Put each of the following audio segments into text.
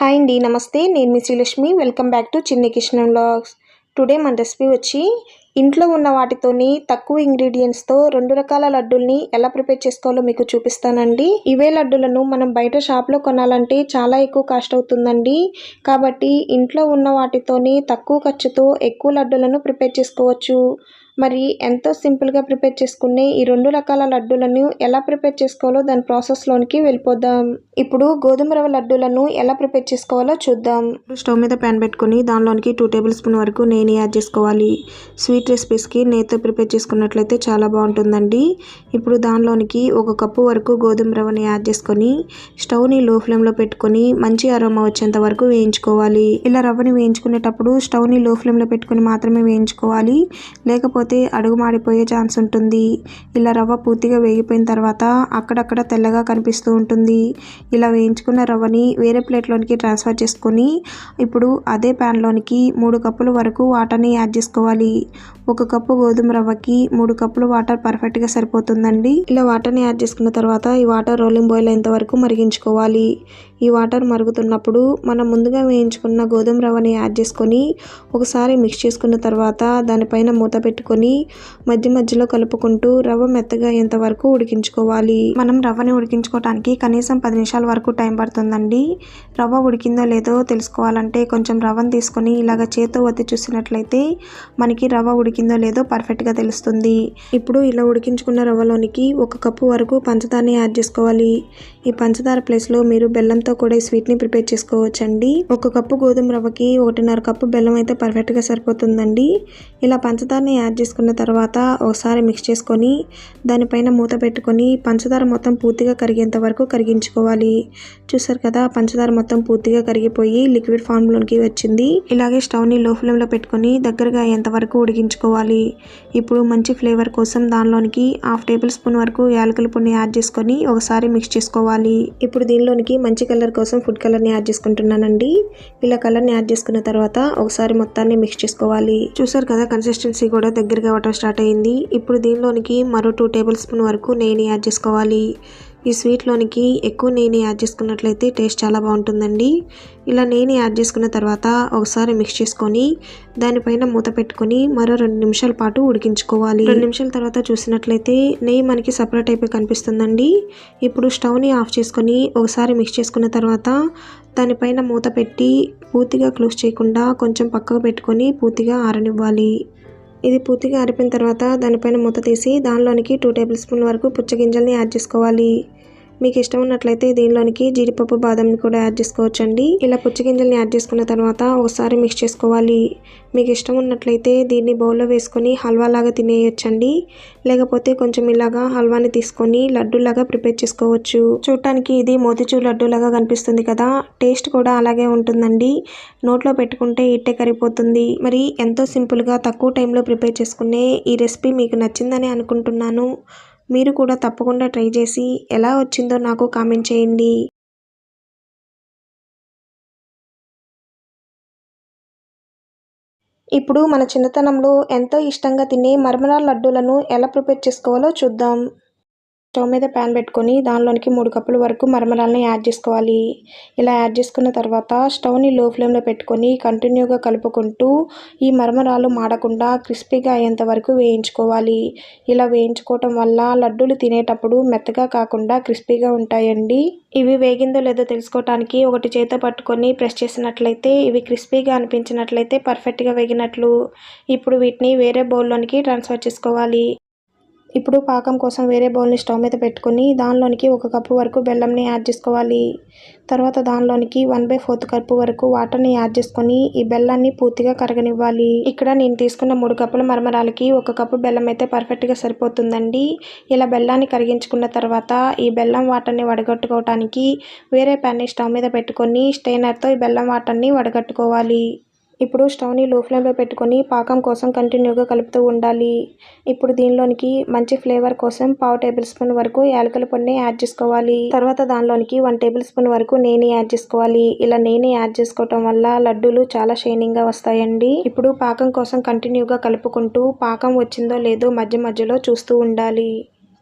Hi అండి నమస్తే. నేను మీ Srilakshmi. Welcome back to Chinni Kishan blogs today మన రెసిపీ వచ్చి ఇంట్లో ఉన్న వాటితోని తక్కువ ఇంగ్రీడియంట్స్తో రెండు రకాల లడ్డూల్ని ఎలా ప్రిపేర్ చేసుకోవాలో మీకు చూపిస్తానండి. ఇవే లడ్డూలను మనం బయట షాప్లో కొనాలంటే చాలా ఎక్కువ కాస్ట్ అవుతుందండి. కాబట్టి ఇంట్లో ఉన్న వాటితోని తక్కువ ఖర్చుతో ఎక్కువ లడ్డూలను ప్రిపేర్ చేసుకోవచ్చు. మరి ఎంతో సింపుల్గా ప్రిపేర్ చేసుకునే ఈ రెండు రకాల లడ్డూలను ఎలా ప్రిపేర్ చేసుకోవాలో దాని ప్రాసెస్లోనికి వెళ్ళిపోదాం. ఇప్పుడు గోధుమ రవ్వ లడ్డూలను ఎలా ప్రిపేర్ చేసుకోవాలో చూద్దాం. స్టవ్ మీద ప్యాన్ పెట్టుకొని దానిలోనికి టూ టేబుల్ స్పూన్ వరకు నేను యాడ్ చేసుకోవాలి. స్వీట్ రెసిపీస్కి నేతో ప్రిపేర్ చేసుకున్నట్లయితే చాలా బాగుంటుందండి. ఇప్పుడు దానిలోనికి ఒక కప్పు వరకు గోధుమ రవ్వని యాడ్ చేసుకొని స్టవ్ని లో ఫ్లేమ్లో పెట్టుకొని మంచి అరోమా వచ్చేంత వరకు వేయించుకోవాలి. ఇలా రవ్వని వేయించుకునేటప్పుడు స్టవ్ని లో ఫ్లేమ్లో పెట్టుకొని మాత్రమే వేయించుకోవాలి. లేకపోతే అడుగు మాడిపోయే ఛాన్స్ ఉంటుంది. ఇలా రవ్వ పూర్తిగా వేగిపోయిన తర్వాత అక్కడక్కడ తెల్లగా కనిపిస్తూ ఉంటుంది. ఇలా వేయించుకున్న రవ్వని వేరే ప్లేట్లోనికి ట్రాన్స్ఫర్ చేసుకొని ఇప్పుడు అదే ప్యాన్లోనికి మూడు కప్పుల వరకు వాటర్ని యాడ్ చేసుకోవాలి. ఒక కప్పు గోధుమ రవ్వకి మూడు కప్పులు వాటర్ పర్ఫెక్ట్గా సరిపోతుందండి. ఇలా వాటర్ని యాడ్ చేసుకున్న తర్వాత ఈ వాటర్ రోలింగ్ బాయిల్ అయ్యేంత వరకు మరిగించుకోవాలి. ఈ వాటర్ మరుగుతున్నప్పుడు మనం ముందుగా వేయించుకున్న గోధుమ రవ్వని యాడ్ చేసుకొని ఒకసారి మిక్స్ చేసుకున్న తర్వాత దానిపైన మూత పెట్టుకొని మధ్య మధ్యలో కలుపుకుంటూ రవ్వ మెత్తగా అయ్యేంత వరకు ఉడికించుకోవాలి. మనం రవ్వని ఉడికించుకోవడానికి కనీసం పది నిమిషాల వరకు టైం పడుతుందండి. రవ్వ ఉడికిందో లేదో తెలుసుకోవాలంటే కొంచెం రవ్వను తీసుకొని ఇలాగ చేతితో ఒత్తి చూసినట్లయితే మనకి రవ్వ ఉడికిందో లేదో పర్ఫెక్ట్గా తెలుస్తుంది. ఇప్పుడు ఇలా ఉడికించుకున్న రవ్వలోనికి ఒక కప్పు వరకు పంచదారని యాడ్ చేసుకోవాలి. ఈ పంచదార ప్లేస్లో మీరు బెల్లం బెల్లంతో కూడా ఈ స్వీట్ని ప్రిపేర్ చేసుకోవచ్చండి. ఒక కప్పు గోధుమ రవ్వకి ఒకటిన్నర కప్పు బెల్లం అయితే పర్ఫెక్ట్గా సరిపోతుందండి. ఇలా పంచదారని యాడ్ చేసుకున్న తర్వాత ఒకసారి మిక్స్ చేసుకొని దానిపైన మూత పెట్టుకొని పంచదార మొత్తం పూర్తిగా కరిగేంత వరకు కరిగించుకోవాలి. చూసారు కదా పంచదార మొత్తం పూర్తిగా కరిగిపోయి లిక్విడ్ ఫామ్లోకి వచ్చింది. ఇలాగే స్టవ్ని లో ఫ్లేమ్లో పెట్టుకొని దగ్గరగా అయ్యేంత వరకు ఉడికించుకోవాలి. ఇప్పుడు మంచి ఫ్లేవర్ కోసం దానిలోనికి హాఫ్ టేబుల్ స్పూన్ వరకు యాలకుల పొడిని యాడ్ చేసుకొని ఒకసారి మిక్స్ చేసుకోవాలి. ఇప్పుడు దీనిలోనికి మంచి కలర్ కోసం ఫుడ్ కలర్ని యాడ్ చేసుకుంటున్నానండి. ఇలా కలర్ని యాడ్ చేసుకున్న తర్వాత ఒకసారి మొత్తాన్ని మిక్స్ చేసుకోవాలి. చూసారు కదా కన్సిస్టెన్సీ కూడా దగ్గరగా అవ్వటం స్టార్ట్ అయింది. ఇప్పుడు దీనిలోనికి మరో టూ టేబుల్ స్పూన్ వరకు నెయ్యిని యాడ్ చేసుకోవాలి. ఈ స్వీట్లోనికి ఎక్కువ నెయ్యిని యాడ్ చేసుకున్నట్లయితే టేస్ట్ చాలా బాగుంటుందండి. ఇలా నెయ్యిని యాడ్ చేసుకున్న తర్వాత ఒకసారి మిక్స్ చేసుకొని దానిపైన మూత పెట్టుకొని మరో రెండు నిమిషాల పాటు ఉడికించుకోవాలి. రెండు నిమిషాల తర్వాత చూసినట్లయితే నెయ్యి మనకి సపరేట్ అయిపోయి కనిపిస్తుందండి. ఇప్పుడు స్టవ్ని ఆఫ్ చేసుకొని ఒకసారి మిక్స్ చేసుకున్న తర్వాత దానిపైన మూత పెట్టి పూర్తిగా క్లోజ్ చేయకుండా కొంచెం పక్కకు పెట్టుకొని పూర్తిగా ఆరనివ్వాలి. ఇది పూర్తిగా ఆరిపోయిన తర్వాత దానిపైన మూత తీసి దానిలోనికి టూ టేబుల్ స్పూన్ వరకు పుచ్చగింజల్ని యాడ్ చేసుకోవాలి. మీకు ఇష్టం ఉన్నట్లయితే దీనిలోనికి జీడిపప్పు బాదంని కూడా యాడ్ చేసుకోవచ్చండి. ఇలా పుచ్చగింజల్ని యాడ్ చేసుకున్న తర్వాత ఒకసారి మిక్స్ చేసుకోవాలి. మీకు ఇష్టం ఉన్నట్లయితే దీన్ని బౌల్లో వేసుకొని హల్వా లాగా తినేయొచ్చండి. లేకపోతే కొంచెం ఇలాగా హల్వాని తీసుకొని లడ్డూలాగా ప్రిపేర్ చేసుకోవచ్చు. చూడటానికి ఇది మోతిచూర్ లడ్డూలాగా కనిపిస్తుంది కదా. టేస్ట్ కూడా అలాగే ఉంటుందండి. నోట్లో పెట్టుకుంటే ఇట్టే కరిగిపోతుంది. మరి ఎంతో సింపుల్గా తక్కువ టైంలో ప్రిపేర్ చేసుకునే ఈ రెసిపీ మీకు నచ్చిందని అనుకుంటున్నాను. మీరు కూడా తప్పకుండా ట్రై చేసి ఎలా వచ్చిందో నాకు కామెంట్ చేయండి. ఇప్పుడు మన చిన్నతనంలో ఎంతో ఇష్టంగా తినే మరమరాల లడ్డూలను ఎలా ప్రిపేర్ చేసుకోవాలో చూద్దాం. స్టవ్ మీద ప్యాన్ పెట్టుకొని దానిలోనికి మూడు కప్పుల వరకు మరమరాలను యాడ్ చేసుకోవాలి. ఇలా యాడ్ చేసుకున్న తర్వాత స్టవ్ని లో ఫ్లేమ్లో పెట్టుకొని కంటిన్యూగా కలుపుకుంటూ ఈ మరమరాలు మాడకుండా క్రిస్పీగా అయ్యేంత వరకు వేయించుకోవాలి. ఇలా వేయించుకోవటం వల్ల లడ్డూలు తినేటప్పుడు మెత్తగా కాకుండా క్రిస్పీగా ఉంటాయండి. ఇవి వేగిందో లేదో తెలుసుకోవటానికి ఒకటి చేత పట్టుకొని ప్రెస్ చేసినట్లయితే ఇవి క్రిస్పీగా అనిపించినట్లయితే పర్ఫెక్ట్గా వేగినట్లు. ఇప్పుడు వీటిని వేరే బౌల్లోనికి ట్రాన్స్ఫర్ చేసుకోవాలి. ఇప్పుడు పాకం కోసం వేరే బౌల్ని స్టవ్ మీద పెట్టుకొని దానిలోనికి ఒక కప్పు వరకు బెల్లంని యాడ్ చేసుకోవాలి. తర్వాత దానిలోనికి వన్ బై ఫోర్త్ కప్పు వరకు వాటర్ని యాడ్ చేసుకొని ఈ బెల్లాన్ని పూర్తిగా కరగనివ్వాలి. ఇక్కడ నేను తీసుకున్న మూడు కప్పుల మరమరాలకి ఒక కప్పు బెల్లం అయితే పర్ఫెక్ట్గా సరిపోతుందండి. ఇలా బెల్లాన్ని కరిగించుకున్న తర్వాత ఈ బెల్లం వాటర్ని వడగట్టుకోవటానికి వేరే ప్యాన్ని స్టవ్ మీద పెట్టుకొని స్టెయినర్తో ఈ బెల్లం వాటర్ని వడగట్టుకోవాలి. ఇప్పుడు స్టవ్ని లో ఫ్లేమ్లో పెట్టుకొని పాకం కోసం కంటిన్యూగా కలుపుతూ ఉండాలి. ఇప్పుడు దీనిలోనికి మంచి ఫ్లేవర్ కోసం పావు టేబుల్ స్పూన్ వరకు యాలకుల పొడిని యాడ్ చేసుకోవాలి. తర్వాత దానిలోనికి వన్ టేబుల్ స్పూన్ వరకు నేనే యాడ్ చేసుకోవాలి. ఇలా నేనే యాడ్ చేసుకోవటం వల్ల లడ్డూలు చాలా షైనింగ్గా వస్తాయండి. ఇప్పుడు పాకం కోసం కంటిన్యూగా కలుపుకుంటూ పాకం వచ్చిందో లేదో మధ్య మధ్యలో చూస్తూ ఉండాలి.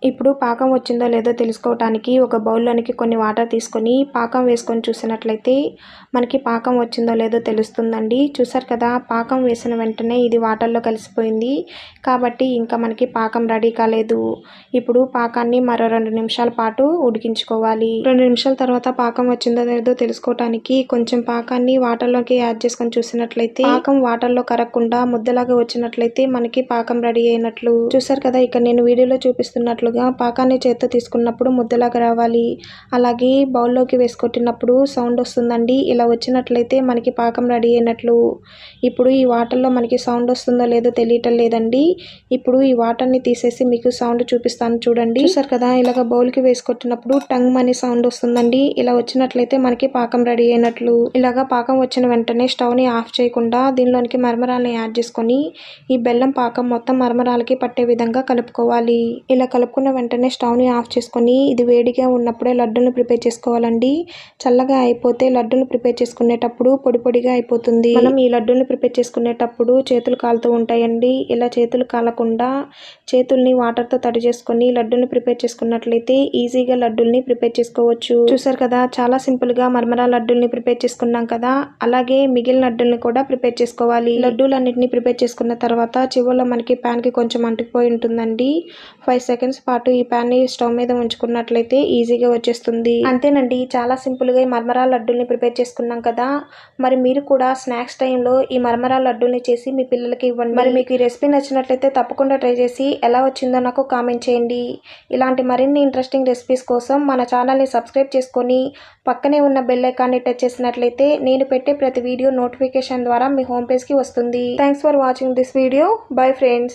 ఇప్పుడు పాకం వచ్చిందో లేదో తెలుసుకోవటానికి ఒక బౌల్లోనికి కొన్ని వాటర్ తీసుకొని పాకం వేసుకొని చూసినట్లయితే మనకి పాకం వచ్చిందో లేదో తెలుస్తుందండి. చూసారు కదా పాకం వేసిన వెంటనే ఇది వాటర్లో కలిసిపోయింది. కాబట్టి ఇంకా మనకి పాకం రెడీ కాలేదు. ఇప్పుడు పాకాన్ని మరో రెండు నిమిషాల పాటు ఉడికించుకోవాలి. రెండు నిమిషాల తర్వాత పాకం వచ్చిందో లేదో తెలుసుకోవటానికి కొంచెం పాకాన్ని వాటర్లోకి యాడ్ చేసుకొని చూసినట్లయితే పాకం వాటర్లో కరగకుండా ముద్దలాగా వచ్చినట్లయితే మనకి పాకం రెడీ అయినట్లు. చూసారు కదా ఇక్కడ నేను వీడియోలో చూపిస్తున్నట్లు చూపిస్తున్నట్లుగా పాకాన్ని చేత్తో తీసుకున్నప్పుడు ముద్దలాగా రావాలి. అలాగే బౌల్లోకి వేసుకొట్టినప్పుడు సౌండ్ వస్తుందండి. ఇలా వచ్చినట్లయితే మనకి పాకం రెడీ అయినట్లు. ఇప్పుడు ఈ వాటర్లో మనకి సౌండ్ వస్తుందో లేదో తెలియటం లేదండి. ఇప్పుడు ఈ వాటర్ని తీసేసి మీకు సౌండ్ చూపిస్తాను చూడండి. చూసారు కదా ఇలాగ బౌల్కి వేసుకొట్టినప్పుడు టంగ్ అనే సౌండ్ వస్తుందండి. ఇలా వచ్చినట్లయితే మనకి పాకం రెడీ అయినట్లు. ఇలాగ పాకం వచ్చిన వెంటనే స్టవ్ని ఆఫ్ చేయకుండా దీనిలోనికి మరమరాలని యాడ్ చేసుకొని ఈ బెల్లం పాకం మొత్తం మరమరాలకి పట్టే విధంగా కలుపుకోవాలి. ఇలా కలుపుకున్న వెంటనే స్టవ్ని ఆఫ్ చేసుకొని ఇది వేడిగా ఉన్నప్పుడే లడ్డూలు ప్రిపేర్ చేసుకోవాలండి. చల్లగా అయిపోతే లడ్డూలు ప్రిపేర్ చేసుకునేటప్పుడు పొడి పొడిగా అయిపోతుంది. మనం ఈ లడ్డూలు ప్రిపేర్ చేసుకునేటప్పుడు చేతులు కాలుతూ ఉంటాయండి. ఇలా చేతులు కాలకుండా చేతుల్ని వాటర్తో తడి చేసుకొని లడ్డూని ప్రిపేర్ చేసుకున్నట్లయితే ఈజీగా లడ్డూల్ని ప్రిపేర్ చేసుకోవచ్చు. చూసారు కదా చాలా సింపుల్గా మర్మరా లడ్డూల్ని ప్రిపేర్ చేసుకున్నాం కదా. అలాగే మిగిలిన లడ్డూల్ని కూడా ప్రిపేర్ చేసుకోవాలి. లడ్డూలన్నింటినీ ప్రిపేర్ చేసుకున్న తర్వాత చివరిలో మనకి ప్యాన్కి కొంచెం అంటుకుపోయి ఉంటుందండి. ఫైవ్ సెకండ్స్ పాటు ఈ ప్యాన్ని స్టవ్ మీద ఉంచుకున్నట్లయితే ఈజీగా వచ్చేస్తుంది. అంతేనండి చాలా సింపుల్గా ఈ మర్మరాల లడ్డూల్ని ప్రిపేర్ చేసుకున్నాం కదా. మరి మీరు కూడా స్నాక్స్ టైంలో ఈ మర్మరాల లడ్డూల్ని చేసి మీ పిల్లలకి ఇవ్వండి. మరి మీకు ఈ రెసిపీ నచ్చినట్లయితే తప్పకుండా ట్రై చేసి ఎలా వచ్చిందో నాకు కామెంట్ చేయండి. ఇలాంటి మరిన్ని ఇంట్రెస్టింగ్ రెసిపీస్ కోసం మన ఛానల్ని సబ్స్క్రైబ్ చేసుకొని పక్కనే ఉన్న బెల్ ఐకాన్ని టచ్ చేసినట్లయితే నేను పెట్టే ప్రతి వీడియో నోటిఫికేషన్ ద్వారా మీ హోమ్ పేజ్కి వస్తుంది. Thanks for watching this video bye friends